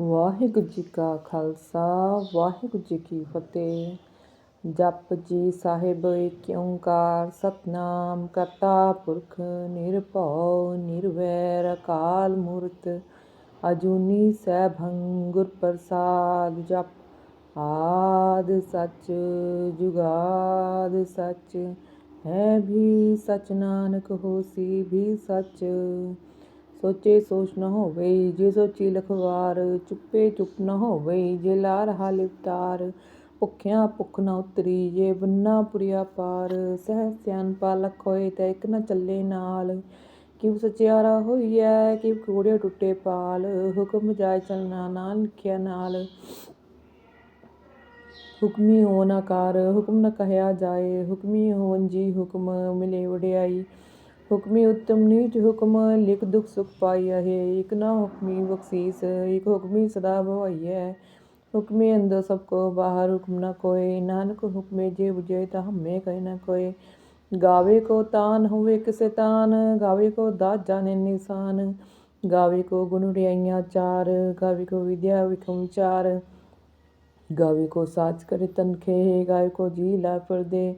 ਵਾਹਿਗੁਰੂ ਜੀ ਕਾ ਖਾਲਸਾ, ਵਾਹਿਗੁਰੂ ਜੀ ਕੀ ਫਤਿਹ। ਜਪ ਜੀ ਸਾਹਿਬ ਏਕ ਓੰਕਾਰ ਸਤਨਾਮ ਕਰਤਾ ਪੁਰਖ, ਨਿਰਭਉ, ਨਿਰਵੈਰ, ਅਕਾਲ ਮੂਰਤ, ਅਜੂਨੀ ਸੈਭੰ ਗੁਰ ਪ੍ਰਸਾਦ ਜਪ। ਆਦ ਸੱਚ ਜੁਗਾਦ ਸੱਚ, ਹੈ ਵੀ ਸਚ ਨਾਨਕ ਹੋਸੀ ਵੀ ਸਚ। ਸੋਚੇ ਸੋਚ ਨ ਹੋਵੇ, ਜੇ ਸੋਚੀ ਲਖਵਾਰ, ਚੁੱਪੇ ਚੁੱਪ ਨ ਹੋਵੇ, ਜੇ ਲਾ ਰਹਾ ਲਿਵਤਾਰ ਭੁੱਖਿਆਂ ਭੁੱਖ ਨ ਉਤਰੀ, ਜੇ ਬੰਨਾ ਪੁਰੀਆ ਪਾਰ, ਸਹਿ ਸਿਆਣਪਾ ਲਖ ਹੋਏ ਤਾਂ ਇੱਕ ਨ ਚੱਲੇ ਨਾਲ। ਕਿਵ ਸਚਿਆਰਾ ਹੋਈਐ ਕਿਵ ਕੋੜੇ ਟੁੱਟੇ ਪਾਲ, ਹੁਕਮ ਜਾਇ ਚਲਣਾ ਨਾ ਲਿਖਿਆ ਨਾਲ। ਹੁਕਮੀ ਹੋਣ ਆਕਾਰ ਹੁਕਮ ਨ ਕਹਿਆ ਜਾਏ, ਹੁਕਮੀ ਹੋਣ ਜੀ ਹੁਕਮ ਮਿਲੇ ਵਡਿਆਈ। ਹੁਕਮੀ ਉਤਮ ਨੀਚ ਹੁਕਮ, ਲਿਖ ਦੁਖ ਸੁਖ ਪਾਈਆ ਹੈ। ਇਕ ਨਾ ਹੁਕਮੀ ਬਖਸ਼ੀਸ, ਇਕ ਹੁਕਮੀ ਸਦਾ ਭਵਾਈਐ ਹੁਕਮੇ ਅੰਦਰ ਸਭ ਕੋ ਬਾਹਰ ਹੁਕਮ ਨ ਕੋਏ। ਨਾਨਕ ਹੁਕਮੇ ਜੇ 부ਜੇ ਤਾਂ ਹਮੇ ਕਹਿ ਨ ਕੋਏ। ਗਾਵੇ ਕੋ ਤਾਨ ਹੋਵੇ ਕਿਸੇ ਤਾਨ, ਗਾਵੇ ਕੋ ਦਾਤ ਜਾਣੇ ਨਿਸ਼ਾਨ। ਗਾਵੇ ਕੋ ਗੁਣ ਰਿਆਈਆਂ ਚਾਰ, ਗਾਵੇ ਕੋ ਵਿਦਿਆ ਵਿਖਮ ਚਾਰ। ਗਾਵੇ ਕੋ ਸਾਚ ਕਰੇ ਤਨਖੇ ਗਾਵੇ ਕੋ ਜੀ ਲਾ ਪਰਦੇ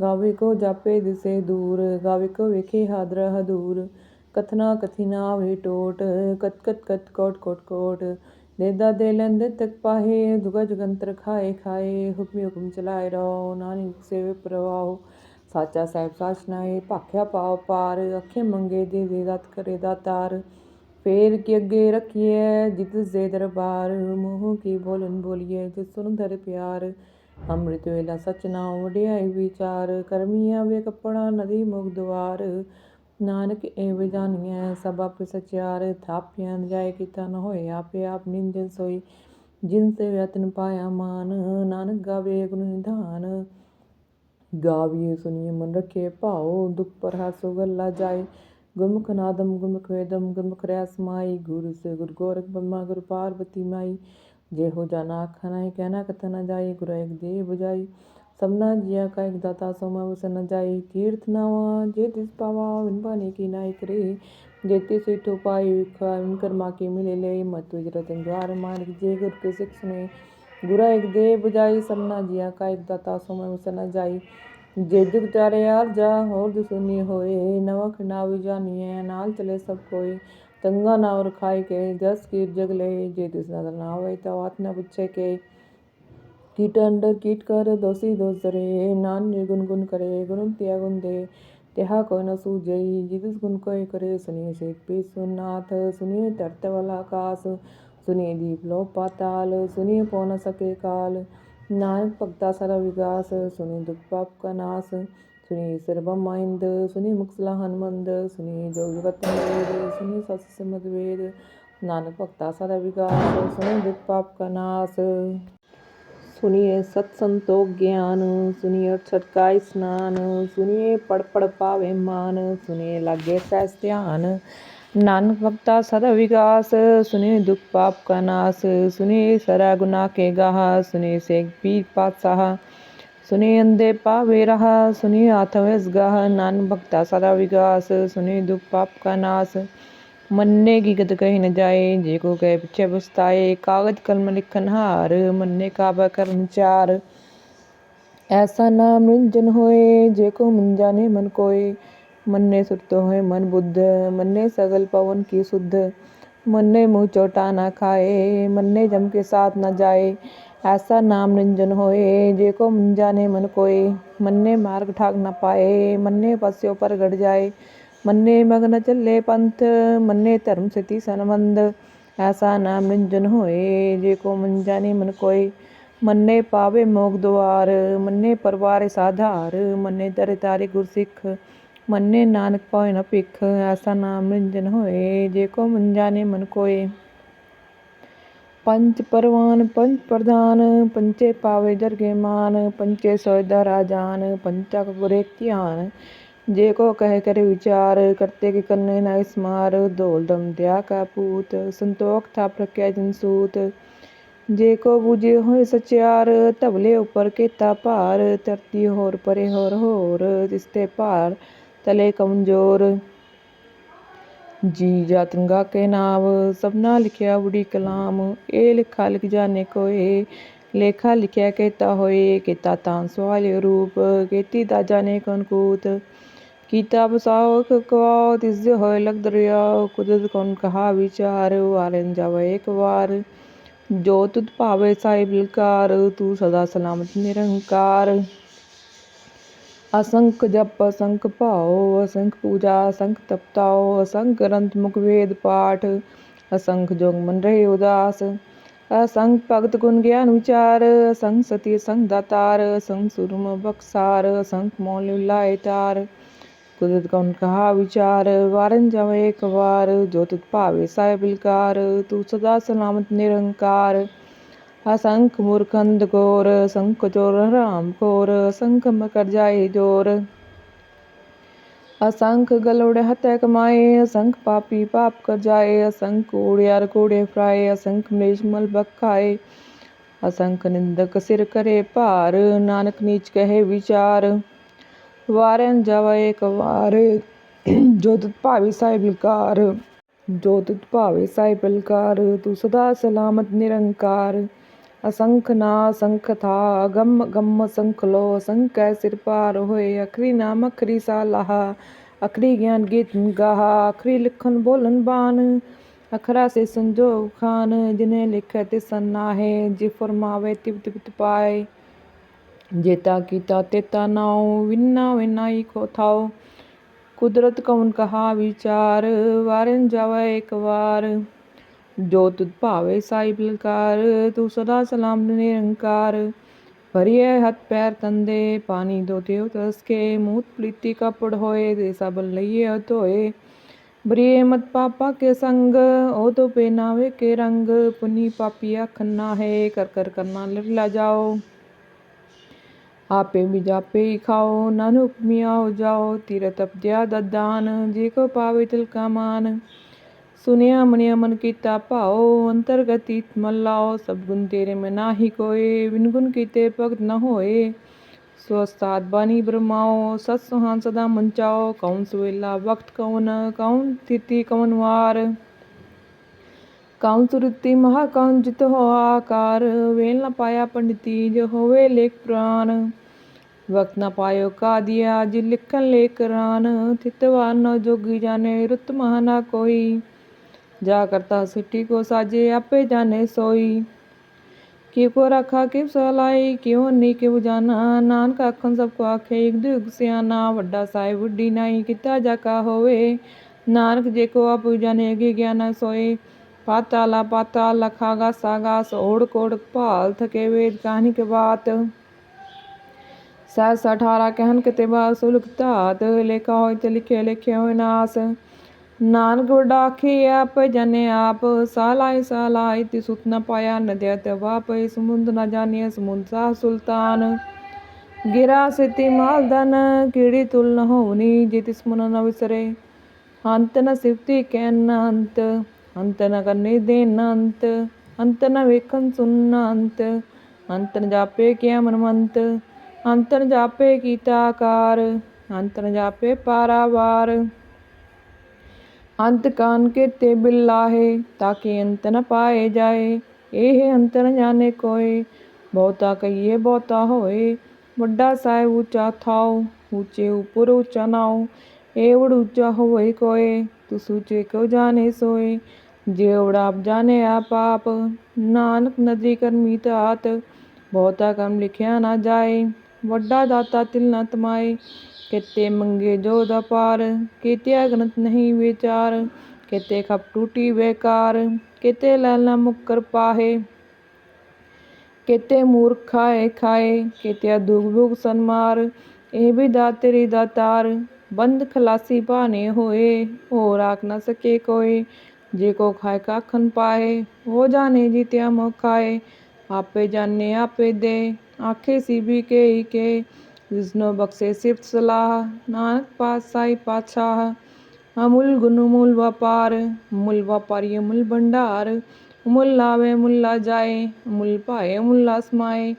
ਗਾਵੇ ਜਾਪੇ ਦਿਸੇ ਦੂਰ, ਗਾਵੇ ਵੇਖੇ ਹਾਦਰਾ ਹਦੂਰ। ਕਥਨਾ ਕਥਿਨਾ ਆਵੇ ਟੋਟ, ਕਤ ਕਤ ਕਤ ਕੋਟ ਕੋਟ ਕੋਟ। ਦੇਦਾ ਦੇ ਲੈਂਦੇ ਤਕ ਪਾਹੇ, ਦੁਗਾ ਜਗੰਤਰ ਖਾਏ ਖਾਏ। ਹੁਕਮੀ ਹੁਕਮ ਚਲਾਏ ਰੋ ਨਾਨਕ ਸੇਵੇ ਪ੍ਰਵਾਹ। ਸਾਚਾ ਸਾਹਿਬ ਸਾਚਨਾਏ ਭਾਖਿਆ ਪਾਉ ਪਾਰ। ਅੱਖੇ ਮੰਗੇ ਦੇ ਦੇ ਦਤ ਕਰੇ ਦਾਤਾਰ ਫੇਰ ਕੀ ਅੱਗੇ ਰੱਖੀਏ ਜਿਤ ਦੇ ਦਰਬਾਰ। ਮੋਹ ਕੀ ਬੋਲਨ ਬੋਲੀਏ ਜਿਸ ਸੁਨ ਧਰ ਪਿਆਰ। ਅੰਮ੍ਰਿਤ ਵੇਲਾ ਸਚ ਵਡਿਆਈ ਵਿਚਾਰ ਕਰਮੀਆਂ ਵੇ ਕੱਪੜਾ ਨਦੀ ਮੁਖ ਦੁਆਰ ਨਾਨਕ ਏਵ ਜਾਣੀਐ ਸਭ ਆਪੇ ਸਚਿਆਰ, ਥਾਪਿਆ ਜਾਏ ਕੀਤਾ ਨ ਹੋਏ ਆਪੇ ਆਪ ਨਿੰਜਨ ਸੋਈ। ਜਿਨ ਤੇ ਯਤਨ ਪਾਇਆ ਮਾਨ, ਨਾਨਕ ਗਾਵੇ ਗੁਣ ਨਿਧਾਨ। ਗਾਵੀਏ ਸੁਨੀਏ ਮਨ ਰਖੇ ਭਾਉ, ਦੁਖ ਪਰ ਹਾਸੋ ਗੱਲਾ ਜਾਏ। ਗੁਰਮੁਖ ਨਾਦਮ, ਗੁਰਮੁਖ ਵੇਦਮ, ਗੁਰਮੁਖ ਰਿਆ ਮਾਈ। ਗੁਰੂ ਸੇ ਗੁਰ ਗੋਰਖ ਬ੍ਰਹਮਾ, ਗੁਰ ਪਾਰਵਤੀ ਮਾਈ। ਜੇ ਹੋ ਜਾਣਾ ਆਖਾ ਨਹੀਂ ਕਹਿਣਾ ਕਥ ਨ ਜਾਈ ਗੁਰ ਇੱਕ ਦੇ 부ਜਾਈ ਸਭਨਾ ਜੀਆ ਕਾ ਇੱਕ ਦਾਤਾ ਸੋਮਾ ਵਸ ਨ ਜਾਈ ਤੀਰਥ ਨਾਵਾ ਜੇ ਤਿਸ ਪਾਵਾ ਵਿਨ ਬਾਣੀ ਕੀ ਨਾਇ ਕਰੇ ਜੇ ਤਿਸ ਇਠੋ ਪਾਈ ਵਿਖਾ ਵਿਨ ਕਰਮਾ ਕੀ ਮਿਲੇ ਲੈ ਮਤ ਵਿਜਰਤ ਜਵਾਰ ਮਾਨਕ ਜੇ ਗੁਰ ਕੇ ਸਿੱਖ ਸੁਨੇ ਗੁਰਾ ਇੱਕ ਦੇ 부ਜਾਈ ਸਭਨਾ ਜੀਆ ਕਾ ਇੱਕ ਦਾਤਾ ਸੋਮਾ ਵਸ ਨ ਜਾਈ ਜੇ ਜੁਗ ਚਾਰੇ ਆਰ ਜਾ ਹੋਰ ਦੁਸੁਨੀ ਹੋਏ ਨਵ ਖੰਡਾ ਵੀ ਜਾਣੀਐ ਨਾਲ ਚਲੇ ਸਭ ਕੋਈ ਤੰਗਾ ਨਾ ਔਰ ਖਾਏ ਕੇ ਜਸ ਕੀਰ ਜਗ ਲੈ, ਜੇ ਤਿਸ ਨਦਰ ਨਾ ਹੋਏ ਤਾਂ ਆਤ ਨ ਪੁੱਛੇ ਕੇ। ਕੀਟ ਅੰਡਰ ਕੀਟ ਕਰ ਦੋਸੀ ਦੋਸ ਦਰੇ ਨਾਨ ਨਿਰਗੁਣ ਗੁਣ ਕਰੇ ਗੁਣ ਤਿਆ ਗੁਣ ਦੇ। ਤਿਹਾ ਕੋਈ ਨ ਸੂਝਈ ਜਿਤਿਸ ਗੁਣ ਕੋਇ ਕਰੇ, ਸੁਨੀਏ ਸੇ ਪੀ ਸੁਨਾਥ, ਸੁਨੀਏ ਧਰਤ ਵਾਲਾ ਆਕਾਸ, ਸੁਨੀਏ ਦੀਪ ਲੋ ਪਾਤਾਲ ਸੁਨੀਏ ਪਉ ਨ ਮੁਕਸਲਾ ਹਨਮੰਦ ਸੁਨੀ ਜੋ ਜਗਤ ਵੇਦ ਸੁਨੀ ਸਸ ਸਿਮਤ ਵੇਦ ਨਾਨਕ ਭਗਤਾ ਸਦਾ ਵਿਗਾਸ ਸੁਨੀ ਦੁਖ ਪਾਪ ਕਾ ਨਾਸ ਸੁਨੀਏ ਸਤ ਸੰਤੋਖ ਗਿਆਨ ਸੁਨੀਏ ਛਟਕਾਇ ਸਨਾਨ ਸੁਨੀਏ ਪੜ ਪੜ ਪਾਵੇ ਮਾਨ ਸੁਨੀਏ ਲਾਗੇ ਸਹਿਸ ਧਿਆਨ ਨਾਨਕ ਭਗਤਾ ਸਦਾ ਵਿਗਾਸ ਸੁਨੇ ਦੁਖ ਪਾਪ ਕਾ ਨਾਸ ਸੁਨੇ ਸਰਾ ਗੁਨਾਹ ਕੇ ਗਾਹ ਸੁਨੇ ਸੇਖ ਪੀਰ ਪਾਤਸ਼ਾਹ ਸੁਨੀ ਅੰਦੇ ਪਾਵੇ ਰਹਾ ਸੁਨੀ ਆਥਵਸ ਗਾਹ, ਨਾਨ ਭਗਤਾ ਸਦਾ ਵਿਗਾਸ ਸੁਨੀ ਦੁਖ ਪਾਪ ਕਾ ਨਾਸ। ਮੰਨੇ ਕੀ ਗਤ ਕਹਿ ਨ ਜਾਏ, ਜੇ ਕੋ ਕਹਿ ਪਿਛੇ ਬਸਤਾਏ ਕਾਗਦ ਕਲਮ ਲਿਖਨ ਹਾਰ, ਮੰਨੇ ਕਾਬਾ ਕਰਨ ਚਾਰ। ਐਸਾ ਨਾ ਮਨਜਨ ਹੋਏ, ਜੇ ਕੋ ਮੰਜਾ ਨੇ ਮਨ ਕੋਏ। ਮੰਨੇ ਸੁਰਤੋ ਹੋਏ ਮਨ ਬੁੱਧ, ਮੰਨੇ ਸਗਲ ਪਵਨ ਕੀ ਸੁਧ। ਮੰਨੇ ਮੂੰਹ ਚੋਟਾ ਨਾ ਖਾਏ, ਮੰਨੇ ਜਮ ਕੇ ਸਾਥ ਨਾ ਜਾਏ। ਐਸਾ ਨਾਮ ਨਿੰਜਨ ਹੋਏ, ਜੇ ਕੋ ਮਨ ਜਾਣੇ ਮਨ ਕੋਏ, ਮੰਨੇ ਮਾਰਗ ਠਾਕ ਨਾ ਪਾਏ, ਮੰਨੇ ਪਸਿਓ ਪਰ ਗੜ ਜਾਏ, ਮੰਨੇ ਮਗਨ ਚੱਲੇ ਪੰਥ, ਮੰਨੇ ਧਰਮ ਸਤੀ ਸੰਬੰਧ, ਐਸਾ ਨਾਮ ਨਿੰਜਨ ਹੋਏ, ਜੇ ਕੋ ਮਨ ਜਾਣੇ ਮੰਨੇ ਪਾਵੇ ਮੋਗ ਦੁਆਰ, ਮੰਨੇ ਪਰਵਾਰੇ ਸਾਧਾਰ, ਮੰਨੇ ਤਰੇ ਤਾਰੇ ਗੁਰਸਿੱਖ, ਮੰਨੇ ਨਾਨਕ ਪਾਏ ਨ ਭਿਖ, ਐਸਾ ਨਾਮ ਨਿੰਜਨ ਹੋਏ, ਜੇ ਕੋ ਮਨ ਜਾਣੇ ਮਨ ਕੋਏ। ਪੰਚ ਪਰਵਾਨ ਪੰਚ ਪ੍ਰਧਾਨ ਪੰਚੇ ਪਾਵੇ ਜਰਗੇ ਮਾਨ ਪੰਚੇ ਸੋਇਦਾ ਰਾਜਾਨ ਪੰਚਕ ਗੁਰੇ ਧਿਆਨ। ਜੇ ਕੋ ਕਹਿ ਕਰ ਵਿਚਾਰ, ਕਰਤੇ ਕੇ ਕੰਨੇ ਨਾ ਇਸਮਾਰ ਧੋਲ ਦਮ ਦਿਆ ਕਾ ਪੂਤ, ਸੰਤੋਖ ਥਾਪ ਰਖਿਆ ਜਨ ਸੂਤ। ਜੇ ਕੋ ਬੂਝੇ ਹੋਏ ਸਚਿਆਰ, ਧਵਲੇ ਉਪਰ ਕੀਤਾ ਭਾਰ, ਧਰਤੀ ਹੋਰ ਪਰੇ ਹੋਰ ਹੋਰ ਤਿਸਤੇ ਭਾਰ ਤਲੇ ਕਮਜ਼ੋਰ। ਜੀ ਜਾਤੰਗਾ ਕੇ ਨਾਮ ਸਭਨਾ ਲਿਖਿਆ ਬੁੜੀ ਕਲਾਮ। ਇਹ ਲਿਖਾ ਲਿਖ ਜਾਣੇ ਕੋਏ, ਲੇਖਾ ਲਿਖਿਆ ਕੀਤਾ ਹੋਏ, ਕੀਤਾ ਤਾਂ ਸਵਾਲਿ ਰੂਪ, ਕੀਤੀ ਦਾ ਜਾਣੇ ਕੌਣ ਕੂਤ। ਕੀਤਾ ਬਸਾਓ ਕਵਾਓ ਤਿਸ ਦੇ ਹੋਏ ਲਗ ਦਰਿਆ ਕੁਦਰਤ ਕੌਣ ਕਹਾ ਵਿਚਾਰ ਵਾਰਨ ਜਾਵੇ ਇੱਕ ਵਾਰ। ਜੋ ਤੁਧ ਭਾਵੇ ਸਾਹਿਬ ਲਕਾਰ ਤੂੰ ਸਦਾ ਸਲਾਮਤ ਨਿਰੰਕਾਰ। ਅਸੰਖ ਜਪ, ਅਸੰਖ ਭਾਉ, ਅਸੰਖ ਪੂਜਾ, ਅਸੰਖ ਤਪਤਾਉ, ਅਸੰਖ ਗ੍ਰੰਥ, ਮੁਖ ਵੇਦ, ਪਾਠ, ਅਸੰਖ ਜੋਗ ਮਨ ਰਹੇ ਉਦਾਸ, ਅਸੰਖ ਭਗਤ ਗੁਣ ਗਿਆਨ ਵਿਚਾਰ, ਅਸੰਖ ਸਤੀ, ਅਸੰਖ ਦਾਤਾਰ, ਅਸੰਖ ਸੁਰਮ ਬਖਸਾਰ, ਅਸੰਖ ਮੌਲ ਲਾਏ ਤਾਰ, ਕੁਦਰਤ ਕੌਣ ਕਹਾ ਵਿਚਾਰ, ਵਾਰਨ ਜਾਵੇ ਇੱਕ ਵਾਰ ਜੋ ਤੁਧ ਭਾਵੇ ਸਾਹਿਬ ਬਿਲਕਾਰ, ਤੂੰ ਸਦਾ ਸਲਾਮਤ ਨਿਰੰਕਾਰ ਅਸੰਖ ਮੂਰਖੰਦ ਗੋਰ ਅਸੰਖ ਚੋਰ ਹਰਾਮ ਖੋਰ ਅਸੰਖ ਮਕਰ ਜਾਏ ਜੋਰ। ਅਸੰਖ ਗਲੋੜ ਹਤੈ ਕਮਾਏ, ਅਸੰਖ ਪਾਪੀ ਪਾਪ ਕਰ ਜਾਏ, ਅਸੰਖ ਕੂੜਿਆਰ ਕੂੜੇ ਫਰਾਏ ਅਸੰਖ ਮਲੇਸ਼ ਮਲ ਬਖਾਏ। ਅਸੰਖ ਨਿੰਦਕ ਸਿਰ ਕਰੇ ਭਾਰ, ਨਾਨਕ ਨੀਚ ਕਹੇ ਵਿਚਾਰ। ਵਾਰਨ ਜਾਵੇ ਇੱਕ ਵਾਰ, ਜੋ ਤੁਧ ਭਾਵੇ ਸਾਹਿਬ ਬਿਲਕਾਰ। ਜੋ ਤੁਧ ਭਾਵੇ ਸਾਹਿਬ ਬਿਲਕਾਰ, ਤੂੰ ਸਦਾ ਸਲਾਮਤ ਨਿਰੰਕਾਰ। ਅਸੰਖ ਨਾ ਅਸੰਖ ਥਾ ਗਮ ਗਮ ਸੰਖ ਲੋ, ਅਸੰਖ ਕੈ ਸਿਰ ਪਾਰ ਹੋਏ, ਅਖਰੀ ਨਾਮ ਅਖਰੀ ਸਾਲਾਹਾ, ਅਖਰੀ ਗਿਆਨ ਗੀਤ ਗਾਹਾ, ਅਖਰੀ ਲਿਖਨ ਬੋਲਨ ਬਾਨ ਅਖਰਾ ਸੇ ਸੰਜੋ ਖਾਨ, ਜਿਨੇ ਲਿਖੈ ਤੇ ਸੰਨਾਹੇ ਜੇ ਫਰਮਾਵੇ ਤਿਬ ਤਿਬ ਪਾਏ ਜੇਤਾ ਕੀਤਾ ਤੇਤਾ ਨਾਉ, ਵਿਨਾ ਵਿਨਾਈ ਕੋ ਥਾਉ, ਕੁਦਰਤ ਕਉਨ ਕਹਾ ਵਿਚਾਰ, ਵਾਰਨ ਜਾਵੇ ਇੱਕ ਵਾਰ। ਜੋ ਤੁਧ ਭਾਵੇ ਸਾਹਿਬ ਬਲਕਾਰ, ਤੂੰ ਸਦਾ ਸਲਾਮ ਨਿਰੰਕਾਰ। ਭਰੀਏ ਹੱਥ ਪੈਰ ਤੰਦੇ, ਪਾਣੀ ਧੋਤੇ ਤਰਸ ਕੇ ਮੂਤ ਪਲੀਤੀ ਕਪੜ ਹੋਏ ਦੇ ਸਾਬਨ ਲਈਏ ਧੋਏ ਬਰੀਏ ਮਤ ਪਾਪਾ ਕੇ ਸੰਗ, ਉਹ ਤੋ ਪੇ ਨਾਵੇ ਕੇ ਰੰਗ। ਪੁਨੀ ਪਾਪੀ ਖੰਨਾ ਹੈ ਕਰ ਕਰ ਕਰਨਾ ਲਿਰਲਾ ਜਾਓ। ਆਪੇ ਵੀ ਜਾਪੇ ਖਾਓ, ਨਾਨਕ ਮਿਆਓ ਜਾਓ। ਤੀਰਤ ਅਪਦਿਆ ਦਦਾਨ ਦਾਨ, ਜੇ ਕੋ ਪਾਵੇ ਤਿਲ ਕਾ ਮਾਨ। ਸੁਨਿਆ ਮਨਿਆ ਮਨ ਕੀਤਾ ਭਾਓ ਅੰਤਰਗਤੀ ਮਨ ਲਾਓ ਸਭ ਗੁਣ ਤੇਰੇ ਮੈਂ ਨਾਹੀ ਕੋਏ ਵਿਨ ਗੁਣ ਕੀਤੇ ਭਗਤ ਨ ਹੋਏ। ਸੋ ਉਸਤਾਦ ਬਾਣੀ ਬ੍ਰਹਮਾਓ ਸਤ ਸੁਹਾਨ ਸਦਾ ਮੰਚਾਓ ਕੌਣ ਸੁਵੇਲਾ ਵਕਤ ਕੌਣ ਕੌਣ ਤਿਤੀ ਕੌਣ ਵਾਰ। ਕੌਣ ਸੁਰਤੀ ਮਹਾ ਕੌਣ ਜਿਤ ਹੋ ਆਕਾਰ, ਵੇਲ ਨ ਪਾਇਆ ਪੰਡਿਤੀ ਜੋ ਹੋਵੇ ਲੇਖ ਪ੍ਰਾਨ ਵਕਤ ਨ ਪਾਇਓ ਕਾਦੀਆ, ਜਿ ਲਿਖਨ ਲੇਖ ਰਾਨ ਤਿਤਵਾਨ ਨ ਜੋਗੀ ਜਾਣੇ ਰੁਤ ਮਹਾ ਨਾ ਕੋਈ। ਜਾ ਕਰਤਾ ਸਿੱਟੀ ਕੋ ਸਾਜੇ ਆਪੇ ਜਾਣੇ ਸੋਈ। ਕਿ ਕੋ ਰਖਾ, ਕਿ ਸਲਾਈ ਕਿਉ ਨਹੀਂ ਕਿਉ ਜਾਣਾ? ਨਾਨਕ ਆਖਣ ਸਭ ਕੋ ਆਖੇ, ਇਕ ਦੁਗ ਸਿਆਣਾ, ਵੱਡਾ ਸਾਹਿਬ ਵੱਡੀ ਨਾਈ, ਕੀਤਾ ਜਾ ਹੋਵੇ? ਨਾਨਕ ਜੇ ਕੋ ਆਪ ਜਾਣੇ, ਅਗੇ ਗਿਆਨ ਸੋਏ। ਪਾਤਾਲਾ, ਪਾਤਾਲ ਲਖਾਗਾ ਸਾਗਾ, ਸੋੜ ਕੋੜ ਭਾਲ ਥਕੇ ਵੇਦ ਕਹਾਣੀ ਕੇ ਬਾਤ। ਸਹਿਸ 18 ਕਹਿਨ ਕਿਤੇ ਬਾਤ ਸੁਲਕ ਧਾਤ, ਲੇਖਾ ਹੋਇ ਤੇ ਲਿਖੇ ਲਿਖੇ ਹੋਇ ਨਾਸ। ਨਾਨਕ ਵਡਾਖੀ ਆਪ ਜਨੇ ਆਪ ਸਾਲਾਈ ਸਾਲਾਈ ਤੀ ਸੁਤ ਨ ਪਾਇਆ, ਨਦਿਆ ਤੇ ਵਾਪੇ, ਸਮੁੰਦ ਨ ਜਾਣਿਆ ਸਮੁੰਦ ਸਾਹ ਸੁਲਤਾਨ। ਗਿਰਾ ਸਿਤੀ ਮਾਲਦਨ ਕੀੜੀ ਤੁਲ ਨ ਹੋਣੀ, ਜੇ ਤਿਸ ਮਨ ਨ ਵਿਸਰੇ। ਅੰਤ ਨ ਸਿਫਤੀ ਕਹਿਨ ਅੰਤ ਅੰਤ ਨ ਕਰਨੀ ਦੇਨ ਅੰਤ ਅੰਤ ਨ ਵੇਖਨ ਸੁਨ ਅੰਤ ਅੰਤ ਨ ਜਾਪੇ ਕਿਆ ਮਨਮੰਤ, ਅੰਤ ਨ ਜਾਪੇ ਕੀਤਾ ਆਕਾਰ, ਅੰਤ ਨ ਜਾਪੇ ਪਾਰਾਵਾਰ। अंत कान के तेबिल लाहे, ताकि अंत न पाए जाए। एह अंत न जाने कोय बहुता कहिए बहुता होए। बड्डा साय ऊँचा थाओ, ऊँचे ऊपर ऊँचा नाओ। एवड़ ऊँचा वही कोय तू सूचे को जाने सोए? जेवड़ आप जाने आप आप, नानक नदी कर मीत आत। बहुता कम लिखिया ना जाए, वड्डा दाता तिल न तमाए। ਕਿਤੇ ਮੰਗੇ ਜੋ ਦਾ ਪਾਰ ਕਿਤੇ ਅਗਨਤ ਨਹੀਂ ਵਿਚਾਰ, ਕਿਤੇ ਖਪ ਟੂਟੀ ਬੇਕਾਰ, ਕਿਤੇ ਲੈਲਾ ਮੁਕਰ ਪਾਹੇ, ਕਿਤੇ ਮੂਰਖ ਖਾਏ ਖਾਏ, ਕਿਤੇ ਦੁਗ ਭੁਗ ਸੰਮਾਰ ਇਹ ਵੀ ਦਾਤਰੀ ਦਾਤਾਰ ਬੰਦ ਖਲਾਸੀ ਭਾਨੇ ਹੋਏ ਹੋ ਰਾਖ ਨਾ ਸਕੇ ਕੋਈ, ਜੇ ਕੋ ਖਾਏ ਕਾਖਨ ਪਾਏ ਹੋ ਜਾਣੇ ਜੀਤਿਆ ਮੋ ਖਾਏ ਆਪੇ ਜਾਣੇ ਆਪੇ ਦੇ, ਆਖੇ ਸੀ ਵੀ ਕੇ ਕੇ ਜਿਸਨੋ ਬਖਸ਼ੇ ਸਿਫਤ ਸਲਾਹ ਨਾਨਕ ਪਾਤਸ਼ਾਹੀ ਪਾਤਸ਼ਾਹ ਅਮੁੱਲ ਗੁਣ ਮੁੱਲ ਵਪਾਰ ਮੁੱਲ ਵਪਾਰੀ ਮੁੱਲ ਭੰਡਾਰ ਮੁੱਲ ਲਾਵੇ ਮੁੱਲ ਲਾ ਜਾਏ ਮੁੱਲ ਭਾਏ ਮੁੱਲ ਲਾ ਸਮਾਏ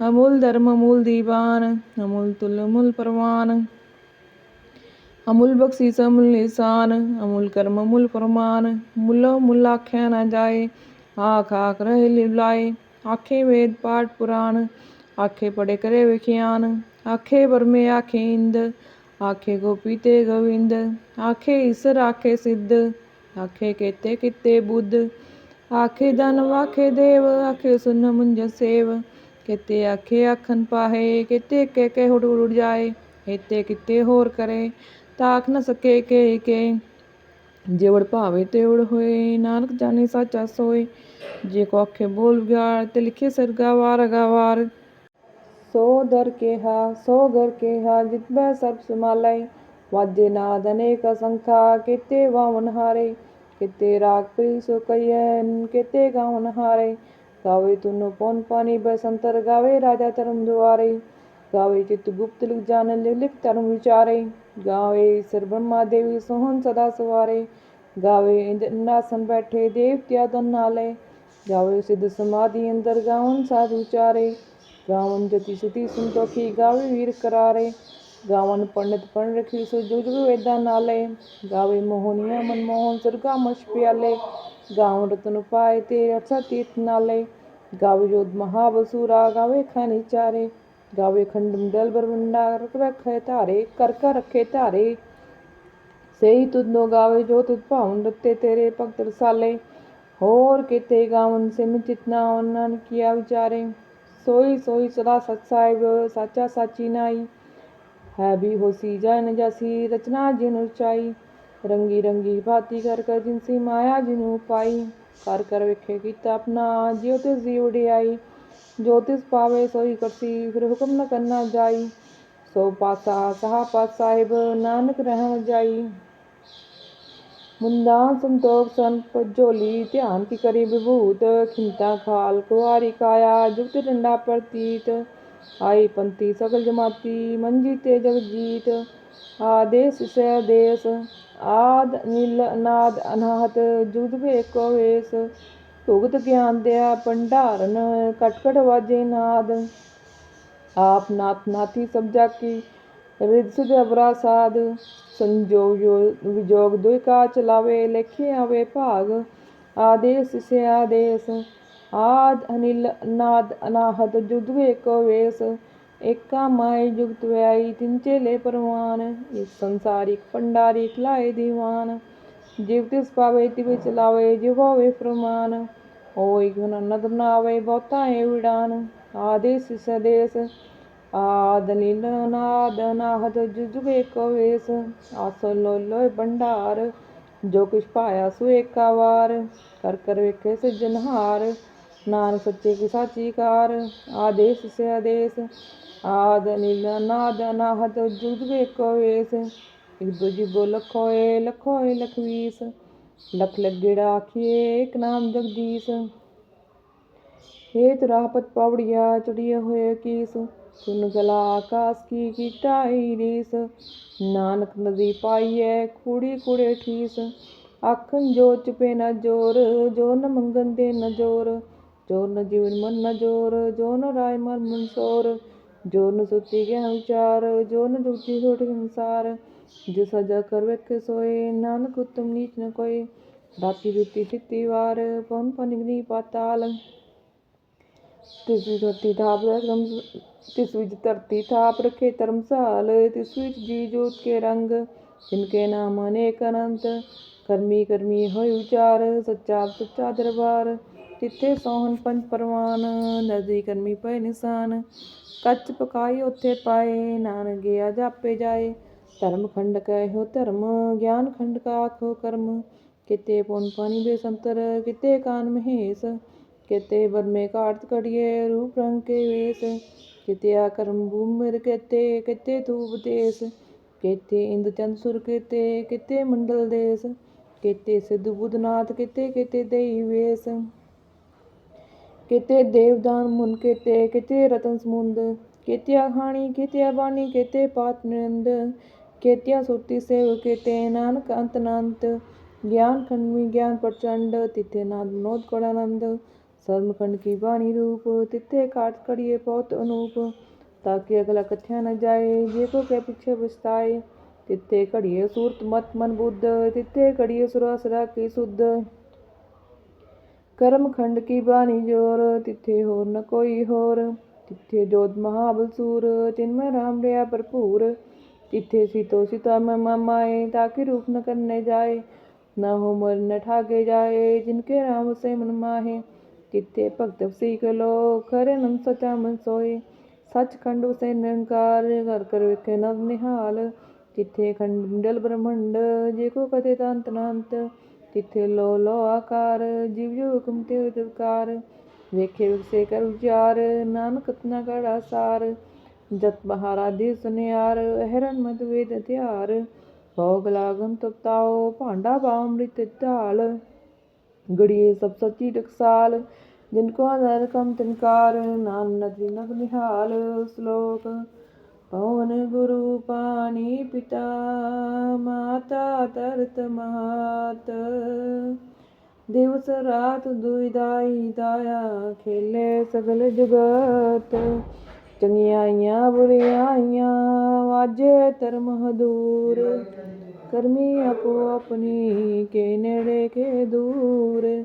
ਅਮੁੱਲ ਧਰਮ ਅਮੁੱਲ ਦੀਵਾਨ ਅਮੁੱਲ ਤੁਲ ਅਮੁੱਲ ਪਰਵਾਨ ਅਮੁੱਲ ਬਖਸ਼ੀਸ ਅਮੁੱਲ ਨਿਸ਼ਾਨ ਅਮੁੱਲ ਕਰਮ ਅਮੁੱਲ ਫਰਮਾਨ ਮੁੱਲੋ ਮੁੱਲ ਆਖਿਆ ਨਾ ਜਾਏ ਆਖ ਆਖ ਰਹੇ ਲਿਵਲਾਏ ਆਖੇ ਵੇਦ ਪਾਠ ਪੁਰਾਣ ਆਖੇ ਪੜੇ ਕਰੇ ਵਿਖਿਆਨ ਆਖੇ ਬਰਮੇ ਆਖੇ ਇੰਦ, ਆਖੇ ਗੋਪੀ ਤੇ ਗੋਵਿੰਦ, ਆਖੇ ਈਸਰ, ਆਖੇ ਸਿੱਧ, ਆਖੇ ਕੇਤੇ ਕਿਤੇ ਬੁੱਧ, ਆਖੇ ਦਨ ਵਾਖੇ ਦੇਵ, ਆਖੇ ਸੁਨ ਮੁੰਜ ਸੇਵ, ਕਿਤੇ ਆਖੇ ਆਖਨ ਪਾਹੇ, ਕਿਤੇ ਕੇ ਕੇ ਹੁੜ ਉੜ ਜਾਏ ਇਤੇ ਕਿਤੇ ਹੋਰ ਕਰੇ ਤਾਕ ਨ ਸਕੇ ਕੇ ਕੇ ਜਿਵੜ ਭਾਵੇ ਤੇ ਉੜ ਹੋਏ, ਨਾਨਕ ਜਾਣੇ ਸਾਚਾ ਸੋਏ, ਜੇ ਕੋ ਆਖੇ ਬੋਲ ਵਿਗਾੜ ਤੇ ਲਿਖੇ ਸਰਗਾ ਵਾਰ ਗਵਾਰ ਸੋ ਦਰ ਕੇਹਾ, ਸੋ ਗਰ ਕੇਹਾ, ਜਿਤ ਬੈ ਸਰਬ ਸਮਾਲੈ ਵਾਜੇ ਨਾਦ ਅਨੇਕ ਅਸੰਖਾ, ਕਿਤੇ ਵਾਵਨ ਹਾਰੇ। ਕਿਤੇ ਰਾਗ ਪ੍ਰੀ ਸੋ ਕਈਐਨ ਕਿਤੇ ਗਾਵਨ ਹਾਰੇ। ਗਾਵੇ ਤੁਨੋ ਪੌਨ ਪਾਣੀ, ਬਸੰਤਰ ਗਾਵੇ ਰਾਜਾ ਧਰਮ ਦੁਆਰੇ। ਗਾਵੇ ਚਿਤ ਗੁਪਤ ਲਿਖ ਜਾਣ, ਲਿਖ ਲਿਖ ਧਰਮ ਵਿਚਾਰੇ। ਗਾਵੇ ਸਰ ਬ੍ਰਹਮਾ ਦੇਵੀ ਸੋਹਣ ਸਦਾ ਸਵਾਰੇ। ਗਾਵੇ ਇੰਦ ਬੈਠੇ, ਦੇਵਤਿਆ ਦਨ ਨਾਲੇ। ਗਾਵੇ ਸਿੱਧ ਸਮਾਧੀ ਅੰਦਰ ਗਾਵਨ ਸਾਧ ਵਿਚਾਰੇ। ਗਾਵਨ ਜਤੀ ਸੁਤੀ ਸੰਤੋਖੀ ਗਾਵੇ ਵੀਰ ਕਰਾਰੇ ਗਾਵਨ ਪੰਡਤ ਪੜ੍ਹ ਰਖੀ ਸੋ ਜੁਗ ਵੇਦਾਂ ਨਾਲੇ ਗਾਵੇ ਮੋਹਨੀਆ ਮਨਮੋਹਨ ਸਰਗਾ ਮਛ ਪਿਆਲੇ ਗਾਵਨ ਰਤਨ ਪਾਏ ਤੇ ਅਠਸਾ ਤੀਰਥ ਨਾਲੇ ਗਾਵੇ ਜੋਧ ਮਹਾਬਸੂਰਾ ਗਾਵੇ ਖਾਨੀ ਚਾਰੇ ਗਾਵੇ ਖੰਡਮ ਦਲ ਬਰਵੰਡਾ ਰਖ ਰਖੇ ਧਾਰੇ ਕਰ ਕਰ ਰੱਖੇ ਸਹੀ ਤੁਧਨੋ ਗਾਵੇ ਜੋ ਤੁਧ ਭਾਵਨ ਰਤੇ ਤੇਰੇ ਭਗਤ ਰਸਾਲੇ ਹੋਰ ਕਿਤੇ ਗਾਵਨ ਸਿਮ ਚਿਤਨਾ ਉਹਨਾਂ ਕੀਆ ਵਿਚਾਰੇ ਸੋਈ ਸੋਈ ਸਦਾ ਸਤ ਸਾਹਿਬ, ਸਾਚਾ ਸਾਚੀ ਨਾਈ। ਹੈ ਵੀ ਹੋਸੀ ਜਨ ਜਸੀ, ਰਚਨਾ ਜਿਨ ਉਚਾਈ ਰੰਗੀ ਰੰਗੀ ਭਾਤੀ ਕਰ ਕਰ ਜਿਨਸੀ ਮਾਇਆ ਜਿਨੂ ਪਾਈ। ਕਰ ਕਰ ਵਿਖੇ ਕੀਤਾ ਆਪਣਾ, ਜਿਉ ਤਿਸ ਦੀ ਉਡਿਆਈ। ਜੋ ਤਿਸ ਪਾਵੇ ਸੋਈ ਕਰਸੀ, ਫਿਰ ਹੁਕਮ ਨ ਕਰਨਾ ਜਾਈ। ਸੋ ਪਾਸਾ, ਸਹਾ ਪਾਤ ਸਾਹਿਬ, ਨਾਨਕ ਰਹਿਣ ਜਾਈ। ਮੁੰਦਾਨ ਸੰਤੋਖ ਸੰਪ ਝੋਲੀ ਧਿਆਨ ਕੀ ਕਰੀ ਵਿਭੂਤ, ਖਿੰਤਾ ਖਾਲ ਕੁਵਾਰੀ ਕਾਇਆ, ਜੁਗਤ ਡੰਡਾ ਪ੍ਰਤੀਤ, ਆਈ ਪੰਤੀ ਸਗਲ ਜਮਾਤੀ, ਮੰਜੀ ਤੇ ਜਗ ਜੀਤ ਆਦੇਸ ਸੈ ਦੇਸ ਆਦ ਨੀਲ ਅਨਾਦ ਅਨਾਹਤ ਜੁਦ ਵੇਕੋ ਵੇਸ, ਭੁਗਤ ਗਿਆਨ ਦਿਆ ਭੰਡਾਰਨ, ਕਟਕਟ ਕਟ ਵਾਜੇ ਨਾਦ, ਆਪ ਨਾਥ ਨਾਥੀ ਸਭ ਜਾਕੀ ਰਿਦ ਸੁਧ ਅਬਰਾ ਸਾਧ, ਸੰਜੋਗ ਯੋ- ਵਿਜੋਗ ਦੁਇ ਕਾ ਚਲਾਵੇ ਲੇਖੇ ਆਵੇ ਭਾਗ, ਆਦੇਸ ਸੇ ਆਦੇਸ, ਆਦ ਅਨਿਲ ਨਾਦ ਅਨਾਹਤ ਜੁਦ ਏਕੋ ਵੇਸ, ਏਕਾ ਮਾਈ ਜੁਗਤ ਵਿਆਈ ਤਿਨ ਚੇਲੇ ਪਰਵਾਨ, ਇਸ ਸੰਸਾਰਿਕ ਪੰਡਾਰਿਕ ਲਾਏ ਦੀਵਾਨ, ਜਿਵ ਤਿਸ ਪਾਵੇ ਤਿਵ ਚਲਾਵੇ ਜਿਵ ਹੋਵੇ ਫਰਮਾਨ ਹੋਇ ਗੁਣ ਨਦਰ ਨਾਵੇ ਬਹੁਤਾ ਏ ਵਿਡਾਨ ਆਦੇਸ ਸਦੇਸ ਆਦ ਨੀਲ ਨਾਦ ਨਾਹਦ ਜੁਗ ਏਕੋ ਵੇਸ, ਆਸੋ ਲੋ ਭੰਡਾਰ, ਜੋ ਕੁਛ ਪਾਇਆ ਸੋ ਏਕਾ ਵਾਰ, ਕਰ ਕਰ ਵੇਖੇ ਸਜਨਹਾਰ ਨਾਨਕ ਸੱਚੇ ਕੀ ਸਾਚੀ ਕਾਰ, ਆਦੇਸ ਸੇ ਆਦੇਸ, ਆਦ ਨੀਲ ਨਾਦ ਨਾਹਦ ਜੁਗ ਏਕੋ ਵੇਸ, ਇਕ ਦੂਜੀ ਬੋ ਲਖੋਏ ਲਖੋਏ ਲਖਵੀਸ, ਲਖ ਲੱਗੇੜਾ ਆਖੀਏ ਇੱਕ ਨਾਮ ਜਗਦੀਸ਼। ਹੇਤ ਰਾਹਪਤ ਪਵੜਿਆ, ਚੜੀਏ ਹੋਏ ਕੀਸ ਸੁਨ ਗਲਾ ਆਕਾਸ ਕੀ ਕੀਟਾਈ ਰੀਸ। ਨਾਨਕ ਨਦੀ ਪਾਈਐ ਖੂੜੀ ਖੂੜੇ ਠੀਸ। ਆਖਣ ਜੋ ਚੁਪੇ ਨਾ ਜੋਰ, ਜੋ ਨ ਮੰਗਨ ਦੇ ਨ ਜੋਰ। ਜੋ ਨ ਜੀਵਨ ਮਨ ਨ ਜੋਰ, ਜੋ ਨ ਰਾਏ ਮਨ ਮਨਸੋਰ। ਜੋ ਨ ਸੁਤੀ ਗਿਆ ਵਿਚਾਰ ਜੋ ਨ ਜੁਗਤੀ ਛੋਟ ਸੰਸਾਰ। ਜੋ ਸਜਾ ਕਰ ਵੇਖੇ ਸੋਏ, ਨਾਨਕ ਉਤਮ ਨੀਚ ਨ ਕੋਏ ਰਾਤੀ ਰੁਤੀ ਸਿੱਤੀ ਵਾਰ ਪਉਨ ਪਨਿਗਨੀ ਪਾਤਾਲ। ਤਿਸ ਵਿੱਚ ਧਰਤੀ ਥਾਪ ਰਕਮ ਤਿਸ ਵਿੱਚ ਧਰਤੀ ਥਾਪ ਰਖੇ ਧਰਮਸਾਲ, ਤਿਸ ਵਿੱਚ ਜੀ ਜੋਤ ਕੇ ਰੰਗ ਜਿਨਕੇ ਨਾਮ ਅਨੇਕ ਅਨੰਤ। ਕਰਮੀ ਕਰਮੀ ਹੋਇ ਉਚਾਰ, ਸੱਚਾ ਸੱਚਾ ਦਰਬਾਰ। ਤਿੱਥੇ ਸੋਹਣ ਪੰਜ ਪਰਵਾਨ, ਨਦੀ ਕਰਮੀ ਪਏ ਨਿਸ਼ਾਨ। ਕੱਚ ਪਕਾਈ ਉੱਥੇ ਪਾਏ ਨਾਨ ਗਿਆ ਜਾਪੇ ਜਾਏ। ਧਰਮ ਖੰਡ ਕਹਿਓ ਧਰਮ, ਗਿਆਨ ਖੰਡ ਕਾ ਆਖੋ ਕਰਮ। ਕਿਤੇ ਪੁੰਨ ਪਾਣੀ ਬੇਸੰਤਰ, ਕਿਤੇ ਕਾਨ ਮਹੇਸ਼। ਕਿਤੇ ਬਰਮੇ ਘਾਟ ਕੜੀਏ ਰੂਪ ਰੰਗ ਕੇ ਵੇਸ। ਕਿਤੇ ਆ ਕਰਮ ਭੂਮਿਰ ਕਿਤੇ ਕਿਤੇ ਧੂਪ ਦੇਸ। ਕਿਤੇ ਇੰਦ ਚੰਦ ਸੁਰ ਕਿਤੇ ਕਿਤੇ ਮੰਡਲ ਦੇਸ। ਕਿਤੇ ਸਿੱਧ ਬੁੱਧਨਾਥ ਕਿਤੇ ਕਿਤੇ ਦੇਈ ਵੇਸ। ਕਿਤੇ ਦੇਵਦਾਨ ਮੁਨ ਕਿਤੇ ਕਿਤੇ ਰਤਨ ਸਮੁੰਦ। ਕਿਤਿਆ ਖਾਣੀ, ਕਿਤਿਆ ਬਾਣੀ, ਕਿਤੇ ਪਾਤ ਨਿਰੰਦ। ਕਿਤਿਆ ਸੁਰਤੀ ਸੇਵ ਕਿਤੇ ਨਾਨਕ ਅੰਤ ਨੰਤ ਗਿਆਨ ਖੰਡਮੀ ਗਿਆਨ ਪ੍ਰਚੰਡ, ਤਿਥੇ ਨਾਦ ਮਨੋਦ ਕੋੜਾਨੰਦ ਸਰਮਖੰਡ ਕੀ ਬਾਣੀ ਰੂਪ ਤਿੱਥੇ ਕਾਟ ਕੜੀਏ ਬਹੁਤ ਅਨੂਪ ਤਾਕਿ ਅਗਲਾ ਕਥਿਆ ਨ ਜਾਏ ਜੇ ਕੋ ਕੇ ਪਿਛੇ ਪਛਤਾਏ ਤਿੱਥੇ ਘੜੀਏ ਸੂਰਤ ਮਤ ਮਨ ਬੁੱਧ ਤਿੱਥੇ ਘੜੀਏ ਸੁਰਾਸਰਾ ਕੀ ਸੁਧ ਕਰਮ ਖੰਡ ਕੀ ਬਾਣੀ ਜੋਰ ਤਿੱਥੇ ਹੋਰ ਨ ਕੋਈ ਹੋਰ ਤਿੱਥੇ ਜੋਤ ਮਹਾਬਲ ਸੂਰ ਤਿਨਮੈ ਰਾਮ ਰਿਆ ਭਰਪੂਰ ਤਿੱਥੇ ਸੀਤੋ ਸੀਤਾ ਮੈਂ ਮਾਏ ਤਾਕਿ ਰੂਪ ਨ ਕਰਨੇ ਜਾਏ ਨਾ ਹੋ ਮਰ ਨ ਠਾਗੇ ਜਾਏ ਜਿਨਕੇ ਰਾਮ ਸੇ ਮਨ ਮਾਹੇ ਤਿੱਥੇ ਭਗਤ ਸੀਖ ਲੋ ਖਰੇ ਨਮ ਸਚਾ ਮਨ ਸੋਏ। ਸੱਚਖੰਡ ਵਸੇ ਨਿਰੰਕਾਰ ਘਰ ਕਰ ਵੇਖੇ ਨਵ ਨਿਹਾਲ। ਤਿੱਥੇ ਖੰਡਲ ਬ੍ਰਹਮੰਡ, ਜੇ ਕੋ ਕਦੇ ਤੰਤ ਨੰਤ। ਤਿੱਥੇ ਲੋ ਲੋ ਆਕਾਰ, ਜਿਵ ਜੋ ਹੁਕਮ ਤੇ ਉਦਕਾਰ ਵੇਖੇ ਵਿਖਸੇ ਕਰ ਵਿਚਾਰ ਨਾਨਕ ਕਤਨਾ ਕੜਾ ਸਾਰ। ਜਤ ਬਹਾਰਾ ਦੇ ਸੁਨਿਆਰ ਅਹਰਨ ਮਤ ਵੇਦ ਧਿਆਰ। ਭੋਗ ਲਾਗਮ ਤਪਤਾਓ ਭਾਂਡਾ ਪਾਉ ਅੰਮ੍ਰਿਤ ਢਾਲ ਗੜੀਏ ਸਭ ਸੱਚੀ ਟਕਸਾਲ। ਜਿਨ ਕੋ ਨਰ ਕਮ ਤਿਨਕਾਰ ਨਾਨਕ ਨਗ ਨਿਹਾਲ ਸ਼ਲੋਕ। ਪਵਨ ਗੁਰੂ ਪਾਣੀ ਪਿਤਾ, ਮਾਤਾ ਤਰਤ ਮਹਾਤ ਦਿਵਸ ਰਾਤ ਦੁਇਦਾਈ ਦਾਇਆ, ਖੇਲੇ ਸਗਲ ਜਗਤ। ਚੰਗਿਆਈਆਂ ਬੁਰਿਆਈਆਂ, ਵਾਜੇ ਧਰਮ ਹਦੂਰ ਕਰਮੀ ਆਪੋ ਆਪਣੀ, ਕੇ ਨੇੜੇ ਕੇ ਦੂਰ।